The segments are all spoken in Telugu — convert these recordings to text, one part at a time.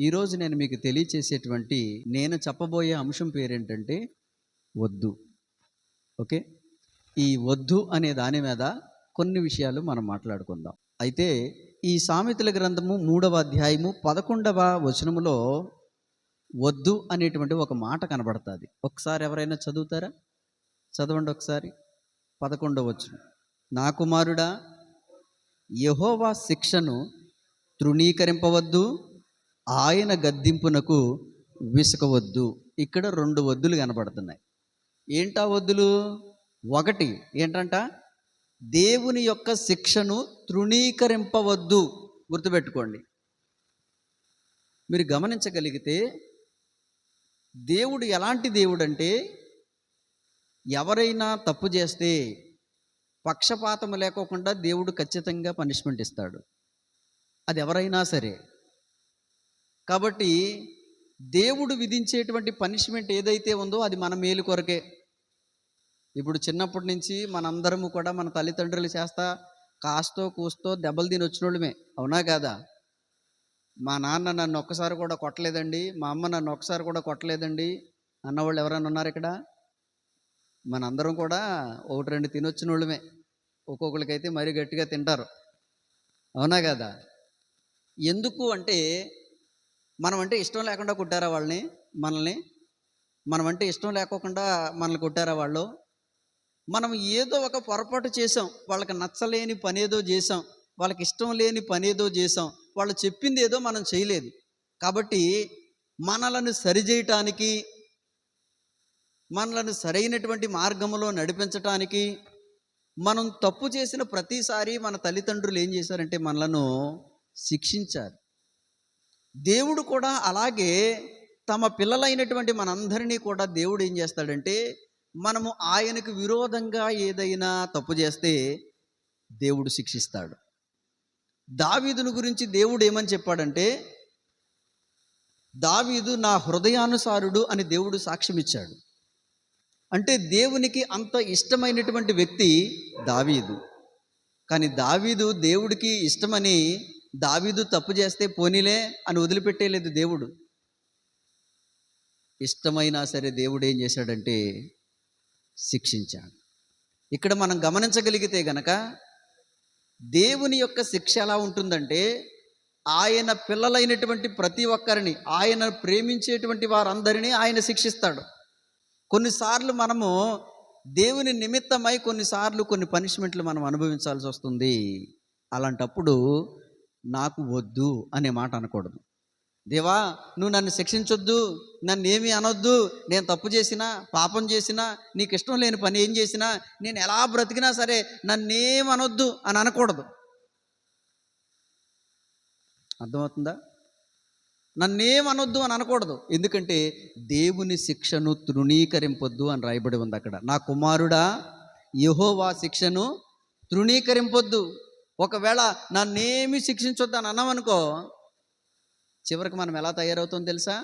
ఈరోజు నేను మీకు తెలియచేసేటువంటి నేను చెప్పబోయే అంశం పేరేంటంటే వద్దు. ఓకే? ఈ వద్దు అనే దాని మీద కొన్ని విషయాలు మనం మాట్లాడుకుందాం. అయితే ఈ సామెతల గ్రంథము మూడవ అధ్యాయము పదకొండవ వచనములో వద్దు అనేటువంటి ఒక మాట కనబడుతుంది. ఒకసారి ఎవరైనా చదువుతారా? చదవండి ఒకసారి. పదకొండవ వచనం. నా కుమారుడా యహోవా శిక్షను తృణీకరింపవద్దు ఆయన గద్దింపునకు విసుకవద్దు. ఇక్కడ రెండు వద్దులు కనబడుతున్నాయి. ఏంటా వద్దులు? ఒకటి ఏంటంట? దేవుని యొక్క శిక్షను తృణీకరింపవద్దు. గుర్తుపెట్టుకోండి. మీరు గమనించగలిగితే దేవుడు ఎలాంటి దేవుడు అంటే ఎవరైనా తప్పు చేస్తే పక్షపాతం లేకోకుండా దేవుడు ఖచ్చితంగా పనిష్మెంట్ ఇస్తాడు. అది ఎవరైనా సరే. కాబట్టి దేవుడు విధించేటువంటి పనిష్మెంట్ ఏదైతే ఉందో అది మన మేలు కొరకే. ఇప్పుడు చిన్నప్పటి నుంచి మనందరము కూడా మన తల్లిదండ్రులు చేస్తా కాస్తో కూస్తో దెబ్బలు తిని వచ్చినోళ్ళమే అవునా కాదా? మా నాన్న నన్ను ఒక్కసారి కూడా కొట్టలేదండి మా అమ్మ నన్ను ఒక్కసారి కూడా కొట్టలేదండి అన్నవాళ్ళు ఎవరైనా ఉన్నారు ఇక్కడ? మనందరం కూడా ఒకటి రెండు తినొచ్చిన వాళ్ళమే ఒక్కొక్కరికైతే మరీ గట్టిగా తింటారు అవునా కదా? ఎందుకు అంటే మనం అంటే ఇష్టం లేకుండా కొట్టారా వాళ్ళని? మనల్ని? మనం అంటే ఇష్టం లేకోకుండా మనల్ని కొట్టారా వాళ్ళు? మనం ఏదో ఒక పొరపాటు చేసాం వాళ్ళకి నచ్చలేని పని ఏదో చేసాం వాళ్ళకి ఇష్టం లేని పని ఏదో చేసాం వాళ్ళు చెప్పింది ఏదో మనం చేయలేదు. కాబట్టి మనలను సరిచేయటానికి మనలను సరైనటువంటి మార్గంలో నడిపించటానికి మనం తప్పు చేసిన ప్రతిసారి మన తల్లిదండ్రులు ఏం చేశారంటే మనలను శిక్షించారు. దేవుడు కూడా అలాగే తమ పిల్లలైనటువంటి మనందరినీ కూడా దేవుడు ఏం చేస్తాడంటే మనము ఆయనకు విరోధంగా ఏదైనా తప్పు చేస్తే దేవుడు శిక్షిస్తాడు. దావీదును గురించి దేవుడు ఏమని చెప్పాడంటే దావీదు నా హృదయానుసారుడు అని దేవుడు సాక్ష్యం ఇచ్చాడు. అంటే దేవునికి అంత ఇష్టమైనటువంటి వ్యక్తి దావీదు. కానీ దావీదు దేవుడికి ఇష్టమని దావీదు తప్పు చేస్తే పోనీలే అని వదిలిపెట్టేయలేదు దేవుడు. ఇష్టమైనా సరే దేవుడు ఏం చేశాడంటే శిక్షించాడు. ఇక్కడ మనం గమనించగలిగితే గనక దేవుని యొక్క శిక్ష ఎలా ఉంటుందంటే ఆయన పిల్లలైనటువంటి ప్రతి ఒక్కరిని ఆయన ప్రేమించేటువంటి వారందరినీ ఆయన శిక్షిస్తాడు. కొన్నిసార్లు మనము దేవుని నిమిత్తమై కొన్నిసార్లు కొన్ని పనిష్మెంట్లు మనం అనుభవించాల్సి వస్తుంది. అలాంటప్పుడు నాకు వద్దు అనే మాట అనకూడదు. దేవా నువ్వు నన్ను శిక్షించొద్దు నన్ను ఏమీ అనొద్దు నేను తప్పు చేసినా పాపం చేసినా నీకు ఇష్టం లేని పని ఏం చేసినా నేను ఎలా బ్రతికినా సరే నన్నేం అనొద్దు అని అనకూడదు. అర్థమవుతుందా? నన్నేం అనొద్దు అని అనకూడదు. ఎందుకంటే దేవుని శిక్షను తృణీకరింపొద్దు అని రాయబడి ఉంది అక్కడ. నా కుమారుడా యహోవా శిక్షను తృణీకరింపొద్దు. ఒకవేళ నన్నేమి శిక్షించొద్దని అన్నామనుకో చివరికి మనం ఎలా తయారవుతాం తెలుసా?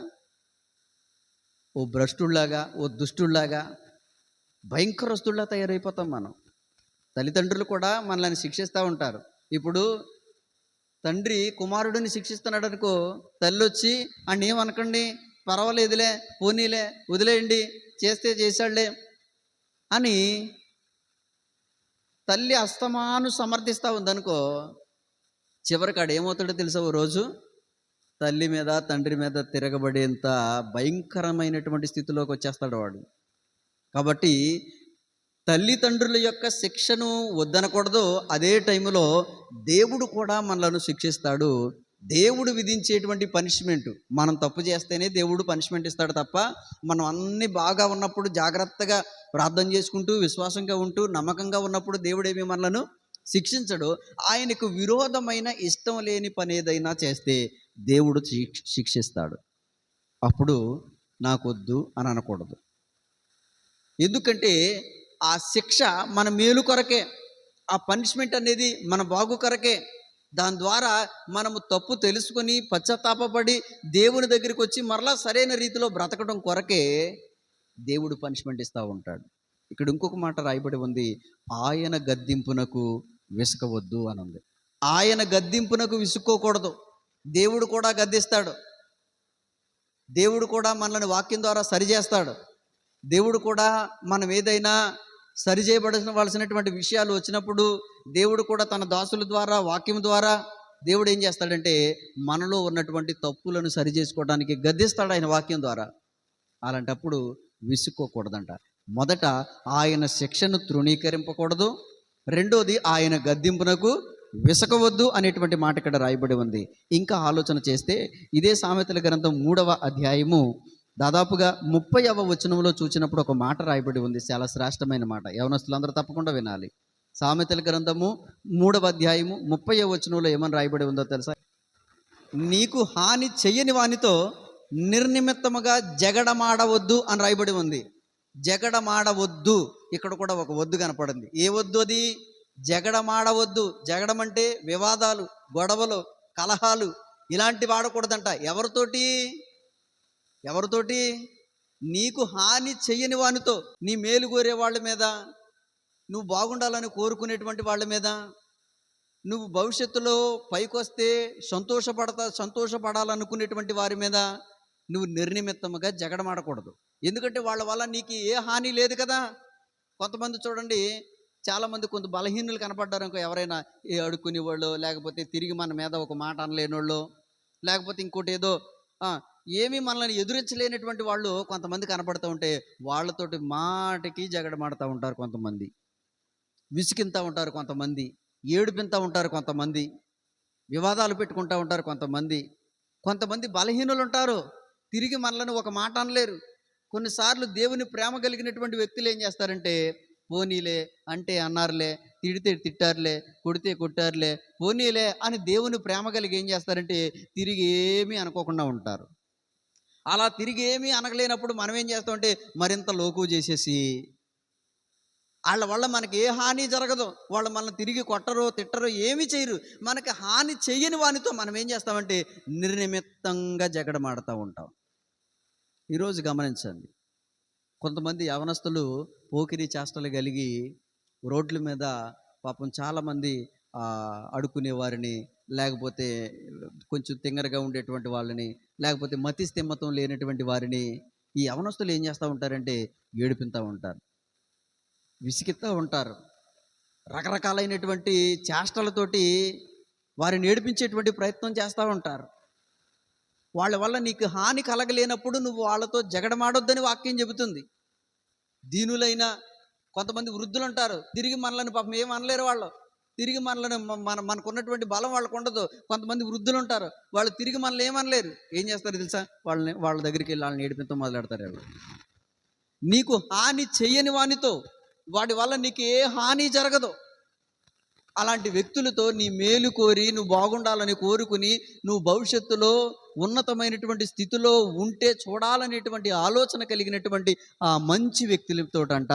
ఓ భ్రష్టుల్లాగా ఓ దుష్టుల్లాగా భయంకరస్తుల్లా తయారైపోతాం మనం. తల్లిదండ్రులు కూడా మనల్ని శిక్షిస్తూ ఉంటారు. ఇప్పుడు తండ్రి కుమారుడిని శిక్షిస్తున్నాడు అనుకో తల్లి వచ్చి అండ్ ఏమనకండి పర్వాలేదులే పోనీలే వదిలేయండి చేస్తే చేశాడులే అని తల్లి అస్తమాను సమర్థిస్తూ ఉందనుకో చివరికి ఆడు ఏమవుతాడో తెలుసా ఓ రోజు? తల్లి మీద తండ్రి మీద తిరగబడేంత భయంకరమైనటువంటి స్థితిలోకి వచ్చేస్తాడు వాడు. కాబట్టి తల్లిదండ్రుల యొక్క శిక్షను వద్దనకూడదు. అదే టైంలో దేవుడు కూడా మనలను శిక్షిస్తాడు. దేవుడు విధించేటువంటి పనిష్మెంట్. మనం తప్పు చేస్తేనే దేవుడు పనిష్మెంట్ ఇస్తాడు తప్ప మనం అన్ని బాగా ఉన్నప్పుడు జాగ్రత్తగా ప్రార్థన చేసుకుంటూ విశ్వాసంగా ఉంటూ నమ్మకంగా ఉన్నప్పుడు దేవుడు ఏమి మనలను శిక్షించడు. ఆయనకు విరోధమైన ఇష్టం లేని పని ఏదైనా చేస్తే దేవుడు శిక్షిస్తాడు. అప్పుడు నాకొద్దు అని అనకూడదు. ఎందుకంటే ఆ శిక్ష మన మేలు కొరకే ఆ పనిష్మెంట్ అనేది మన బాగు కొరకే దాని ద్వారా మనము తప్పు తెలుసుకొని పశ్చాత్తాపడి దేవుని దగ్గరికి వచ్చి మరలా సరైన రీతిలో బ్రతకడం కొరకే దేవుడు పనిష్మెంట్ ఇస్తూ ఉంటాడు. ఇక్కడ ఇంకొక మాట రాయబడి ఉంది ఆయన గద్దింపునకు విసుకవద్దు అని ఉంది. ఆయన గద్దింపునకు విసుక్కోకూడదు. దేవుడు కూడా గద్దిస్తాడు. దేవుడు కూడా మనల్ని వాక్యం ద్వారా సరిచేస్తాడు. దేవుడు కూడా మనం ఏదైనా సరిచేయబడవలసినటువంటి విషయాలు వచ్చినప్పుడు దేవుడు కూడా తన దాసుల ద్వారా వాక్యం ద్వారా దేవుడు ఏం చేస్తాడంటే మనలో ఉన్నటువంటి తప్పులను సరి చేసుకోవడానికి గద్దిస్తాడు ఆయన వాక్యం ద్వారా. అలాంటప్పుడు విసుక్కోకూడదంట. మొదట ఆయన శిక్షను తృణీకరింపకూడదు. రెండోది ఆయన గద్దింపునకు విసకవద్దు అనేటువంటి మాట ఇక్కడ రాయబడి ఉంది. ఇంకా ఆలోచన చేస్తే ఇదే సామెతల గ్రంథం మూడవ అధ్యాయము దాదాపుగా ముప్పై అవ వచనంలో చూసినప్పుడు ఒక మాట రాయబడి ఉంది. చాలా శ్రేష్టమైన మాట. యవనస్తులందరూ తప్పకుండా వినాలి. సామెతల గ్రంథము మూడవ అధ్యాయము ముప్పై వచనంలో ఏమని రాయబడి ఉందో తెలుసా? నీకు హాని చెయ్యని వానితో నిర్నిమిత్తముగా జగడమాడవద్దు అని రాయబడి ఉంది. జగడమాడవద్దు. ఇక్కడ కూడా ఒక వద్దు కనపడింది. ఏ వద్దు అది? జగడమాడవద్దు. జగడం అంటే వివాదాలు గొడవలు కలహాలు ఇలాంటివి ఆడకూడదంట. ఎవరితోటి? ఎవరితోటి? నీకు హాని చెయ్యని వానితో నీ మేలు కోరే వాళ్ళ మీద? నువ్వు బాగుండాలని కోరుకునేటువంటి వాళ్ళ మీద? నువ్వు భవిష్యత్తులో పైకొస్తే సంతోషపడతా సంతోషపడాలనుకునేటువంటి వారి మీద నువ్వు నిర్నిమిత్తముగా జగడమాడకూడదు. ఎందుకంటే వాళ్ళ వల్ల నీకు ఏ హాని లేదు కదా? కొంతమంది చూడండి చాలామంది కొంత బలహీనులు కనపడ్డారు ఇంకో ఎవరైనా ఏ అడుక్కునే వాళ్ళు లేకపోతే తిరిగి మన మీద ఒక మాట అనలేని వాళ్ళు లేకపోతే ఇంకోటి ఏదో ఏమి మనల్ని ఎదురించలేనటువంటి వాళ్ళు కొంతమంది కనపడుతూ ఉంటే వాళ్ళతోటి మాటకి జగడమాడుతూ ఉంటారు కొంతమంది. విసికింతూ ఉంటారు కొంతమంది. ఏడుపింతూ ఉంటారు కొంతమంది. వివాదాలు పెట్టుకుంటూ ఉంటారు కొంతమంది. కొంతమంది బలహీనులు ఉంటారు తిరిగి మనలను ఒక మాట అనలేరు. కొన్నిసార్లు దేవుని ప్రేమ కలిగినటువంటి వ్యక్తులు ఏం చేస్తారంటే పోనీలే అంటే అన్నారులే తిడితే తిట్టారులే కొడితే కొట్టారులే పోనీలే అని దేవుని ప్రేమ కలిగి ఏం చేస్తారంటే తిరిగి ఏమీ అనుకోకుండా ఉంటారు. అలా తిరిగి ఏమీ అనగలేనప్పుడు మనం ఏం చేస్తామంటే మరింత లోకు చేసేసి వాళ్ళ వల్ల మనకి ఏ హాని జరగదు. వాళ్ళు మనల్ని తిరిగి కొట్టరు తిట్టరు ఏమీ చేయరు. మనకి హాని చేయని వానితో మనం ఏం చేస్తామంటే నిర్నిమిత్తంగా జగడమాడుతూ ఉంటాం. ఈరోజు గమనించండి. కొంతమంది యవనస్తులు పోకిరి చేష్టలు కలిగి రోడ్ల మీద పాపం చాలామంది అడుకునే అడుక్కునే వారిని లేకపోతే కొంచెం తింగరగా ఉండేటువంటి వాళ్ళని లేకపోతే మతి స్థిమ్మతం లేనటువంటి వారిని ఈ అవనస్తులు ఏం చేస్తూ ఉంటారంటే ఏడిపిస్తూ ఉంటారు. విసిగిస్తూ ఉంటారు. రకరకాలైనటువంటి చేష్టలతోటి వారిని ఏడిపించేటువంటి ప్రయత్నం చేస్తూ ఉంటారు. వాళ్ళ వల్ల నీకు హాని కలగలేనప్పుడు నువ్వు వాళ్ళతో జగడమాడొద్దని వాక్యం చెబుతుంది. దీనులైన కొంతమంది వృద్ధులు ఉంటారు తిరిగి మనలను పాపం ఏం అనలేరు వాళ్ళు. తిరిగి మనల్ని మన మన మనకున్నటువంటి బలం వాళ్ళకు ఉండదు. కొంతమంది వృద్ధులు ఉంటారు. వాళ్ళు తిరిగి మనల్ని ఏమనలేరు. ఏం చేస్తారు తెలుసా? వాళ్ళని వాళ్ళ దగ్గరికి వెళ్ళి వాళ్ళని ఏడిపితో మొదలెడతారు వాళ్ళు నీకు హాని చెయ్యని వానితో వాడి వల్ల నీకు ఏ హాని జరగదు. అలాంటి వ్యక్తులతో నీ మేలు కోరి నువ్వు బాగుండాలని కోరుకుని నువ్వు భవిష్యత్తులో ఉన్నతమైనటువంటి స్థితిలో ఉంటే చూడాలనేటువంటి ఆలోచన కలిగినటువంటి ఆ మంచి వ్యక్తులతోటంట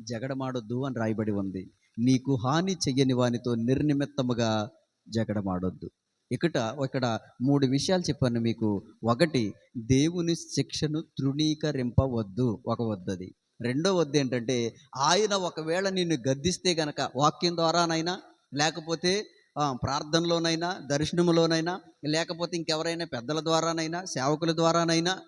జగడమాడొద్దు అని రాయబడి ఉంది. నీకు హాని చెయ్యని వానితో నిర్నిమిత్తముగా జగడమాడొద్దు. ఇక్కడ ఇక్కడ మూడు విషయాలు చెప్పాను మీకు. ఒకటి దేవుని శిక్షను తృణీకరింపవద్దు. ఒక వద్దది. రెండో వద్దు ఏంటంటే ఆయన ఒకవేళ నిన్ను గద్దిస్తే గనక వాక్యం ద్వారానైనా లేకపోతే ప్రార్థనలోనైనా దర్శనములోనైనా లేకపోతే ఇంకెవరైనా పెద్దల ద్వారానైనా సేవకుల ద్వారానైనా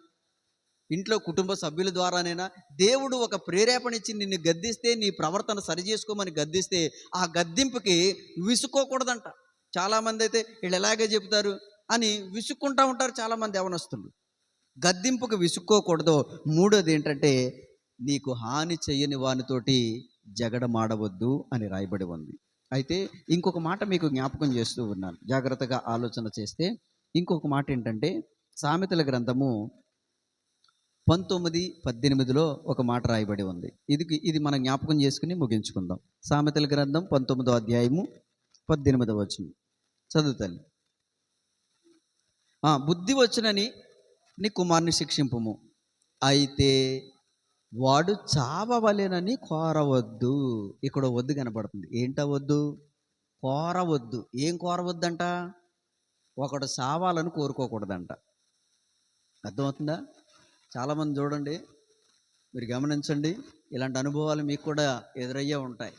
ఇంట్లో కుటుంబ సభ్యుల ద్వారానైనా దేవుడు ఒక ప్రేరేపణ ఇచ్చి నిన్ను గద్దిస్తే నీ ప్రవర్తన సరి చేసుకోమని గద్దిస్తే ఆ గద్దింపుకి విసుక్కోకూడదంట. చాలామంది అయితే వీళ్ళు ఎలాగే చెబుతారు అని విసుక్కుంటా ఉంటారు చాలామంది యవనస్తులు. గద్దింపుకు విసుక్కోకూడదు. మూడోది ఏంటంటే నీకు హాని చెయ్యని వానితోటి జగడమాడవద్దు అని రాయబడి ఉంది. అయితే ఇంకొక మాట మీకు జ్ఞాపకం చేస్తూ ఉన్నాను. జాగ్రత్తగా ఆలోచన చేస్తే ఇంకొక మాట ఏంటంటే సామెతల గ్రంథము పంతొమ్మిది పద్దెనిమిదిలో ఒక మాట రాయబడి ఉంది. ఇది ఇది మనం జ్ఞాపకం చేసుకుని ముగించుకుందాం. సామెతల గ్రంథం పంతొమ్మిదో అధ్యాయము పద్దెనిమిదవ వచ్చిన చదువుతాను బుద్ధి వచ్చునని నీ కుమారుని శిక్షింపుము. అయితే వాడు చావవలేనని కోరవద్దు. ఇక్కడ వద్దు కనబడుతుంది. ఏంట వద్దు? కోరవద్దు. ఏం కోరవద్దంట? ఒకడు సావాలని కోరుకోకూడదంట. అర్థమవుతుందా? చాలామంది చూడండి మీరు గమనించండి ఇలాంటి అనుభవాలు మీకు కూడా ఎదురయ్యే ఉంటాయి.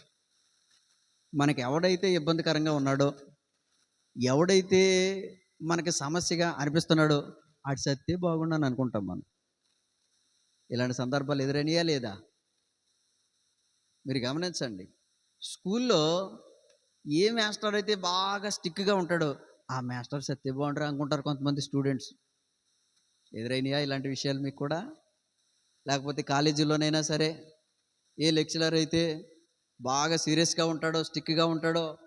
మనకి ఎవడైతే ఇబ్బందికరంగా ఉన్నాడో ఎవడైతే మనకి సమస్యగా అనిపిస్తున్నాడో ఆడి సత్తే బాగుండని అనుకుంటాం మనం. ఇలాంటి సందర్భాలు ఎదురైనయా లేదా? మీరు గమనించండి స్కూల్లో ఏ మాస్టర్ అయితే బాగా స్టిక్గా ఉంటాడో ఆ మాస్టర్ సత్తే బాగుంటారు అనుకుంటారు కొంతమంది స్టూడెంట్స్. ఎదురైనాయా ఇలాంటి విషయాలు మీకు కూడా? లేకపోతే కాలేజీలోనైనా సరే ఏ లెక్చరర్ అయితే బాగా సీరియస్గా ఉంటాడో స్టిక్గా ఉంటాడో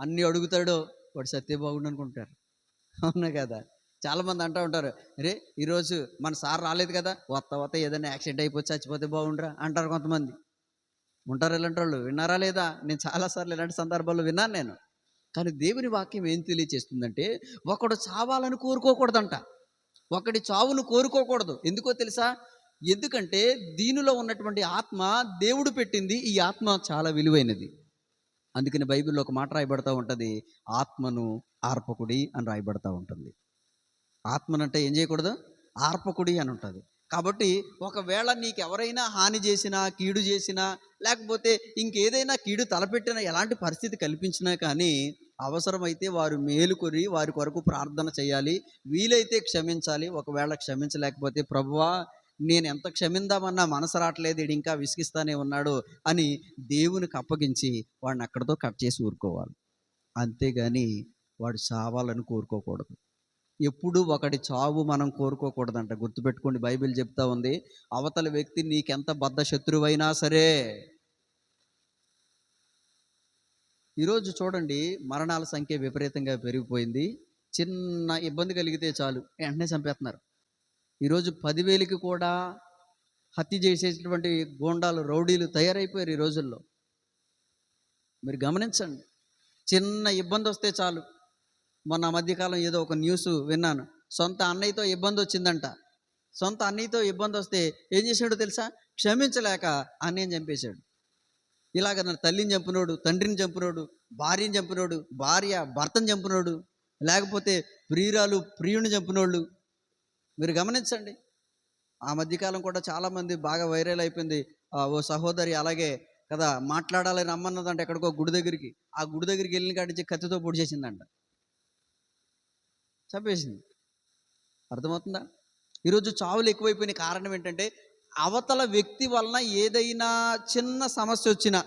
అన్నీ అడుగుతాడో వాడు సత్య బాగుండు అనుకుంటారు. అవునా కదా? చాలామంది అంటూ ఉంటారు రే ఈరోజు మన సార్ రాలేదు కదా వత్త వత్త ఏదైనా యాక్సిడెంట్ అయిపోయి చచ్చిపోతే బాగుండరా అంటారు కొంతమంది. ఉంటారు ఇలాంటి వాళ్ళు విన్నారా లేదా? నేను చాలాసార్లు ఇలాంటి సందర్భాల్లో విన్నాను నేను. కానీ దేవుని వాక్యం ఏం తెలియచేస్తుందంటే ఒకడు చావాలని కోరుకోకూడదంట. ఒకటి చావును కోరుకోకూడదు. ఎందుకో తెలుసా? ఎందుకంటే దీనిలో ఉన్నటువంటి ఆత్మ దేవుడు పెట్టింది. ఈ ఆత్మ చాలా విలువైనది. అందుకని బైబిల్లో ఒక మాట రాయబడతా ఉంటుంది. ఆత్మను ఆర్పకుడి అని రాయబడతా ఉంటుంది. ఆత్మనంటే ఏం చేయకూడదు? ఆర్పకుడి అని ఉంటుంది. కాబట్టి ఒకవేళ నీకు ఎవరైనా హాని చేసినా కీడు చేసినా లేకపోతే ఇంకేదైనా కీడు తలపెట్టినా ఎలాంటి పరిస్థితి కల్పించినా కానీ అవసరమైతే వారు మేలుకొని వారి కొరకు ప్రార్థన చేయాలి. వీలైతే క్షమించాలి. ఒకవేళ క్షమించలేకపోతే ప్రభువా నేను ఎంత క్షమిందామన్నా మనసు రావట్లేదు ఈడు ఇంకా విసిగిస్తానే ఉన్నాడు అని దేవునికి అప్పగించి వాడిని అక్కడితో కట్ చేసి ఊరుకోవాలి. అంతేగాని వాడు చావాలని కోరుకోకూడదు. ఎప్పుడు ఒకటి చావు మనం కోరుకోకూడదంట. గుర్తుపెట్టుకోండి బైబిల్ చెప్తా ఉంది అవతల వ్యక్తి నీకెంత బద్ధ శత్రువైనా సరే ఈరోజు చూడండి మరణాల సంఖ్య విపరీతంగా పెరిగిపోయింది. చిన్న ఇబ్బంది కలిగితే చాలు వెంటనే చంపేస్తున్నారు ఈరోజు పదివేలకి కూడా హత్య చేసేటటువంటి గోండాలు రౌడీలు తయారైపోయారు ఈ రోజుల్లో. మీరు గమనించండి చిన్న ఇబ్బంది వస్తే చాలు. మొన్న మధ్యకాలం ఏదో ఒక న్యూస్ విన్నాను. సొంత అన్నయ్యతో ఇబ్బంది వచ్చిందంట. సొంత అన్నయ్యతో ఇబ్బంది వస్తే ఏం చేశాడో తెలుసా? క్షమించలేక అన్నయ్యని చంపేశాడు. ఇలాగ నా తల్లిని చంపినోడు తండ్రిని చంపినోడు భార్యని చంపినోడు భార్య భర్తను చంపినోడు లేకపోతే ప్రియురాలు ప్రియుని చంపినోళ్ళు. మీరు గమనించండి. ఆ మధ్యకాలం కూడా చాలామంది బాగా వైరల్ అయిపోయింది. ఓ సహోదరి అలాగే కదా మాట్లాడాలని రమ్మన్నదంట ఎక్కడికో గుడి దగ్గరికి. ఆ గుడి దగ్గరికి వెళ్ళిన కాడించి కత్తితో పొడి చేసిందంట. చంపేసింది. అర్థమవుతుందా? ఈరోజు చావులు ఎక్కువైపోయిన కారణం ఏంటంటే అవతల వ్యక్తి వలన ఏదైనా చిన్న సమస్య వచ్చినా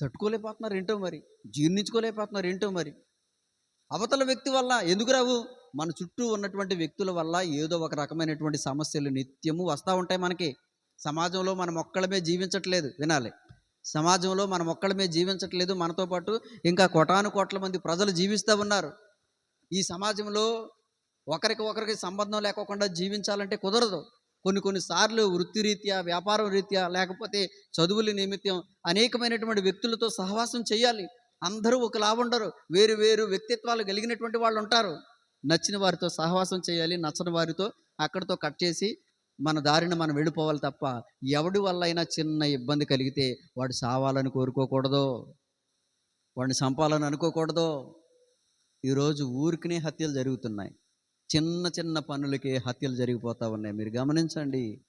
తట్టుకోలేకపోతున్నారు ఏంటో మరి? జీర్ణించుకోలేకపోతున్నారు ఏంటో మరి? అవతల వ్యక్తి వల్ల ఎందుకు రావు? మన చుట్టూ ఉన్నటువంటి వ్యక్తుల వల్ల ఏదో ఒక రకమైనటువంటి సమస్యలు నిత్యము వస్తూ ఉంటాయి మనకి. సమాజంలో మనం ఒక్కడమే జీవించట్లేదు వినాలి. సమాజంలో మనం ఒక్కడమే జీవించట్లేదు మనతో పాటు ఇంకా కోటాను కోట్ల మంది ప్రజలు జీవిస్తూ ఉన్నారు. ఈ సమాజంలో ఒకరికి ఒకరికి సంబంధం లేకోకుండా జీవించాలంటే కుదరదు. కొన్ని కొన్నిసార్లు వృత్తిరీత్యా వ్యాపారం రీత్యా లేకపోతే చదువుల నిమిత్తం అనేకమైనటువంటి వ్యక్తులతో సహవాసం చేయాలి. అందరూ ఒకలా ఉండరు. వేరు వేరు వ్యక్తిత్వాలు కలిగినటువంటి వాళ్ళు ఉంటారు. నచ్చిన వారితో సహవాసం చేయాలి. నచ్చని వారితో అక్కడితో కట్ చేసి మన దారిన మనం వెళ్ళిపోవాలి తప్ప ఎవడి వల్ల అయినా చిన్న ఇబ్బంది కలిగితే వాడు సావాలని కోరుకోకూడదు. వాడిని చంపాలని అనుకోకూడదు. ఈరోజు ఊరికినే హత్యలు జరుగుతున్నాయి. చిన్న చిన్న పనులకే హత్యలు జరిగిపోతూ ఉన్నాయి. మీరు గమనించండి.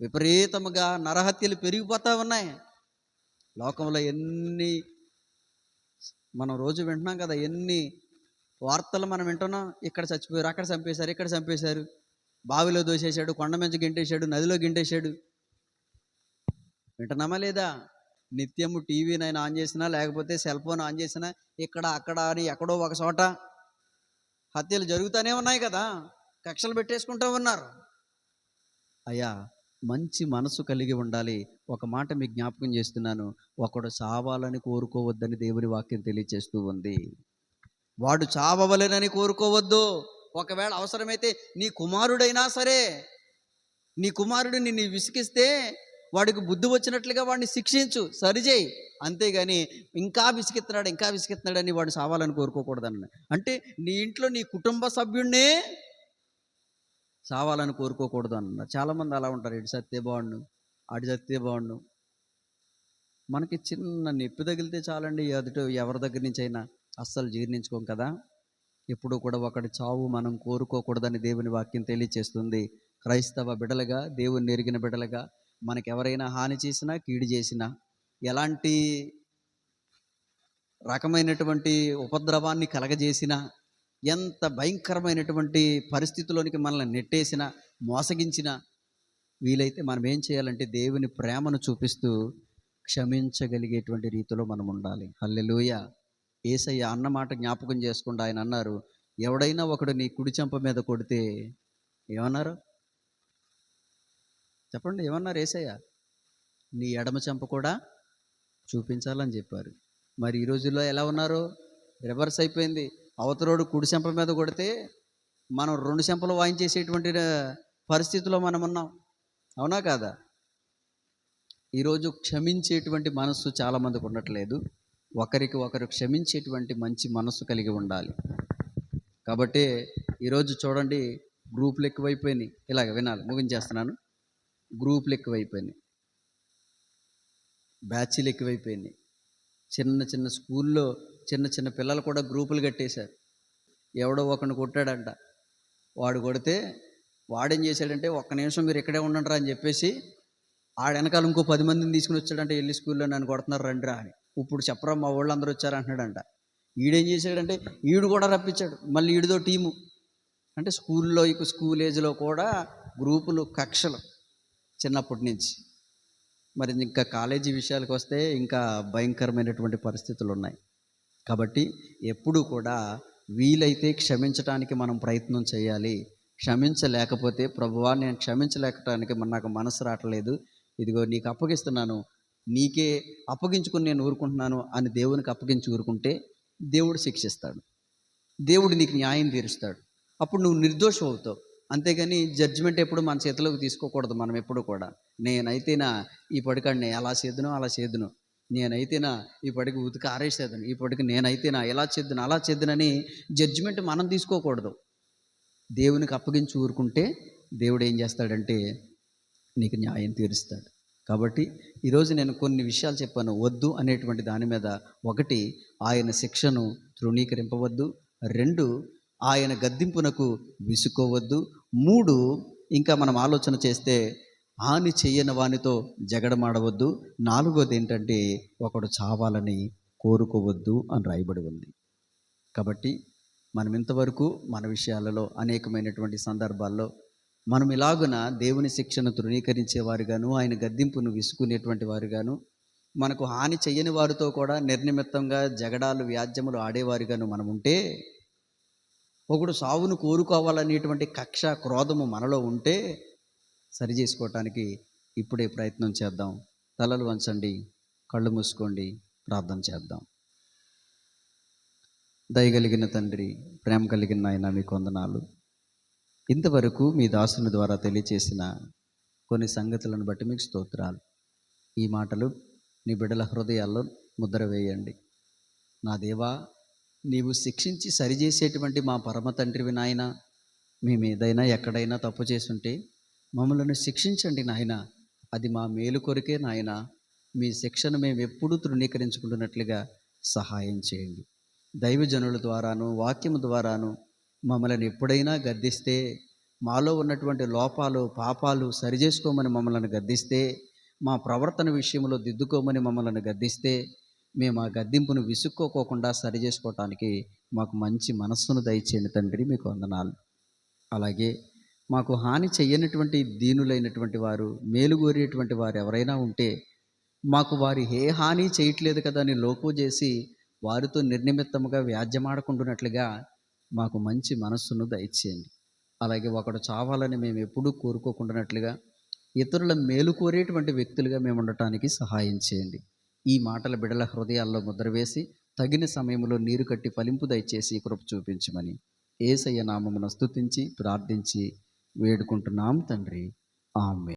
విపరీతముగా నరహత్యలు పెరిగిపోతూ ఉన్నాయి. లోకంలో ఎన్ని మనం రోజు వింటున్నాం కదా ఎన్ని వార్తలు మనం వింటున్నాం. ఇక్కడ చచ్చిపోయారు అక్కడ చంపేశారు ఇక్కడ చంపేశారు. బావిలో దోసేశాడు కొండ మీద గింటేశాడు నదిలో గింటేశాడు. వింటున్నామా లేదా? నిత్యము టీవీ నైన్ ఆన్ చేసినా లేకపోతే సెల్ ఫోన్ ఆన్ చేసినా ఇక్కడ అక్కడ అని ఎక్కడో ఒక చోట హత్యలు జరుగుతూనే ఉన్నాయి కదా. కక్షలు పెట్టేసుకుంటూ ఉన్నారు. అయ్యా మంచి మనసు కలిగి ఉండాలి. ఒక మాట మీకు జ్ఞాపకం చేస్తున్నాను. ఒకడు చావాలని కోరుకోవద్దని దేవుని వాక్యం తెలియచేస్తూ ఉంది. వాడు చావవలెనని కోరుకోవద్దు. ఒకవేళ అవసరమైతే నీ కుమారుడైనా సరే నీ కుమారుడు నిన్ను విసిగిస్తే వాడికి బుద్ధి వచ్చినట్లుగా వాడిని శిక్షించు. సరిచేయి. అంతేగాని ఇంకా విసిగిస్తున్నాడు ఇంకా విసిగిస్తున్నాడని వాడు సావాలని కోరుకోకూడదన్న అంటే నీ ఇంట్లో నీ కుటుంబ సభ్యుడినే సావాలని కోరుకోకూడదు అన్న చాలామంది అలా ఉంటారు. ఇటు సత్తే బాగుండు అటు సత్తే బాగుండు. మనకి చిన్న నొప్పి తగిలితే చాలండి ఎదుట ఎవరి దగ్గర నుంచి అయినా అస్సలు జీర్ణించుకోం కదా. ఎప్పుడు కూడా ఒకటి చావు మనం కోరుకోకూడదని దేవుని వాక్యం తెలియచేస్తుంది. క్రైస్తవ బిడలుగా దేవుని ఎరిగిన బిడలుగా మనకెవరైనా హాని చేసినా కీడు చేసినా ఎలాంటి రకమైనటువంటి ఉపద్రవాన్ని కలగజేసినా ఎంత భయంకరమైనటువంటి పరిస్థితిలోనికి మనల్ని నెట్టేసిన మోసగించిన వీలైతే మనం ఏం చేయాలంటే దేవుని ప్రేమను చూపిస్తూ క్షమించగలిగేటువంటి రీతిలో మనం ఉండాలి. హల్లెలూయ. ఏసయ్య అన్నమాట జ్ఞాపకం చేసుకుండా ఆయన అన్నారు ఎవడైనా ఒకడు నీ కుడి చెంప మీద కొడితే ఏమన్నారు? చెప్పండి ఏమన్నారు ఏసయ్య? నీ ఎడమ చెంప కూడా చూపించాలని చెప్పారు. మరి ఈ రోజుల్లో ఎలా ఉన్నారు? రివర్స్ అయిపోయింది. అవతరోడు కుడి చెంప మీద కొడితే మనం రెండు చెంపలు వాయించేసేటువంటి పరిస్థితిలో మనం ఉన్నాం. అవునా కాదా? ఈరోజు క్షమించేటువంటి మనస్సు చాలామందికి ఉండట్లేదు. ఒకరికి ఒకరు క్షమించేటువంటి మంచి మనస్సు కలిగి ఉండాలి. కాబట్టి ఈరోజు చూడండి గ్రూపులు ఎక్కువైపోయినాయి. ఇలాగ వినాలి. ముగించేస్తున్నాను. గ్రూపులు ఎక్కువైపోయినాయి. బ్యాచ్లు ఎక్కువైపోయినాయి. చిన్న చిన్న స్కూల్లో చిన్న చిన్న పిల్లలు కూడా గ్రూపులు కట్టేశారు. ఎవడో ఒకరిని కొట్టాడంట. వాడు కొడితే వాడేం చేశాడంటే ఒక్క నిమిషం మీరు ఇక్కడే ఉండండి అని చెప్పేసి ఆడ వెనకాల ఇంకో పది మందిని తీసుకుని వచ్చాడంటే. వెళ్ళి స్కూల్లో నన్ను కొడుతున్నారు రండిరా అని. ఇప్పుడు చెప్పరా మా వాళ్ళు అందరూ వచ్చారు అంటున్నాడంట. ఈడేం చేశాడంటే ఈడు కూడా రప్పించాడు. మళ్ళీ ఈడిదో టీము. అంటే స్కూల్లో ఇక స్కూల్ ఏజ్లో కూడా గ్రూపులు కక్షలు చిన్నప్పటి నుంచి. మరి ఇంకా కాలేజీ విషయాలకు వస్తే ఇంకా భయంకరమైనటువంటి పరిస్థితులు ఉన్నాయి కాబట్టి ఎప్పుడూ కూడా వీలైతే క్షమించడానికి మనం ప్రయత్నం చేయాలి. క్షమించలేకపోతే ప్రభువా నేను క్షమించలేకటానికి మన నాకు మనసు రావట్లేదు. ఇదిగో నీకు అప్పగిస్తున్నాను. నీకే అప్పగించుకుని నేను ఊరుకుంటున్నాను అని దేవునికి అప్పగించి ఊరుకుంటే దేవుడు శిక్షిస్తాడు. దేవుడు నీకు న్యాయం తీరుస్తాడు. అప్పుడు నువ్వు నిర్దోషం అవుతావు. అంతేగాని జడ్జిమెంట్ ఎప్పుడు మన చేతిలోకి తీసుకోకూడదు మనం ఎప్పుడు కూడా. నేనైతేనా ఈ పడికాడిని ఎలా చేద్దును అలా చేద్దును. నేనైతేనా ఈ పడికి ఉతికి ఆరేసేదను ఈ పడికి నేనైతేనా ఎలా చేద్దును అలా చేద్దునని జడ్జిమెంట్ మనం తీసుకోకూడదు. దేవునికి అప్పగించి ఊరుకుంటే దేవుడు ఏం చేస్తాడంటే నీకు న్యాయం తీరుస్తాడు. కాబట్టి ఈరోజు నేను కొన్ని విషయాలు చెప్పాను. వద్దు అనేటువంటి దాని మీద ఒకటి ఆయన శిక్షను తృణీకరింపవద్దు. రెండు ఆయన గద్దింపునకు విసుకోవద్దు మూడు ఇంకా మనం ఆలోచన చేస్తే హాని చెయ్యని వానితో జగడమాడవద్దు. నాలుగోది ఏంటంటే ఒకడు చావాలని కోరుకోవద్దు అని రాయబడి ఉంది. కాబట్టి మనం ఇంతవరకు మన విషయాలలో అనేకమైనటువంటి సందర్భాల్లో మనం ఇలాగున దేవుని శిక్షను తృణీకరించే వారుగాను ఆయన గద్దింపును విసుకునేటువంటి వారుగాను మనకు హాని చెయ్యని వారితో కూడా నిర్నిమిత్తంగా జగడాలు వ్యాజ్యములు ఆడేవారుగాను మనం ఉంటే ఒకడు సావును కోరుకోవాలనేటువంటి కక్ష క్రోధము మనలో ఉంటే సరి చేసుకోవటానికి ఇప్పుడే ప్రయత్నం చేద్దాం. తలలు వంచండి కళ్ళు మూసుకోండి ప్రార్థన చేద్దాం. దయగలిగిన తండ్రి ప్రేమ కలిగిన నాయన మీ కొందనాలు ఇంతవరకు మీ దాసుని ద్వారా తెలియచేసిన కొన్ని సంగతులను బట్టి మీకు స్తోత్రాలు. ఈ మాటలు నీ బిడ్డల హృదయాల్లో ముద్ర వేయండి. నా దేవా నీవు శిక్షించి సరిచేసేటువంటి మా పరమ తండ్రివి నాయన మేము ఏదైనా ఎక్కడైనా తప్పు చేసుంటే మమ్మల్ని శిక్షించండి నాయన. అది మా మేలు కొరికే నాయన. మీ శిక్షను మేము ఎప్పుడూ తృణీకరించుకుంటున్నట్లుగా సహాయం చేయండి. దైవజనుల ద్వారాను వాక్యము ద్వారాను మమ్మల్ని ఎప్పుడైనా గద్దిస్తే మాలో ఉన్నటువంటి లోపాలు పాపాలు సరిచేసుకోమని మమ్మల్ని గద్దిస్తే మా ప్రవర్తన విషయంలో దిద్దుకోమని మమ్మల్ని గద్దిస్తే మేము ఆ గద్దింపును విసుక్కోకోకుండా సరి చేసుకోవటానికి మాకు మంచి మనస్సును దయచేయండి తండ్రి మీకు వందనాలు. అలాగే మాకు హాని చెయ్యనటువంటి దీనులైనటువంటి వారు మేలుగోరేటువంటి వారు ఎవరైనా ఉంటే మాకు వారి ఏ హాని చేయట్లేదు కదా అని లోపు చేసి వారితో నిర్నిమిత్తముగా వ్యాజ్యమాడకుండునట్లుగా మాకు మంచి మనస్సును దయచేయండి. అలాగే ఒకడు చావాలని మేము ఎప్పుడూ కోరుకోకుండానట్లుగా ఇతరుల మేలు కోరేటువంటి వ్యక్తులుగా మేము ఉండటానికి సహాయం చేయండి. ఈ మాటల బిడల హృదయాల్లో ముద్ర వేసి తగిన సమయంలో నీరు కట్టి ఫలింపు దయచేసి కృప చూపించమని ఏసయ్య నామమును స్తుతించి ప్రార్థించి వేడుకుంటున్నాం తండ్రి. ఆమె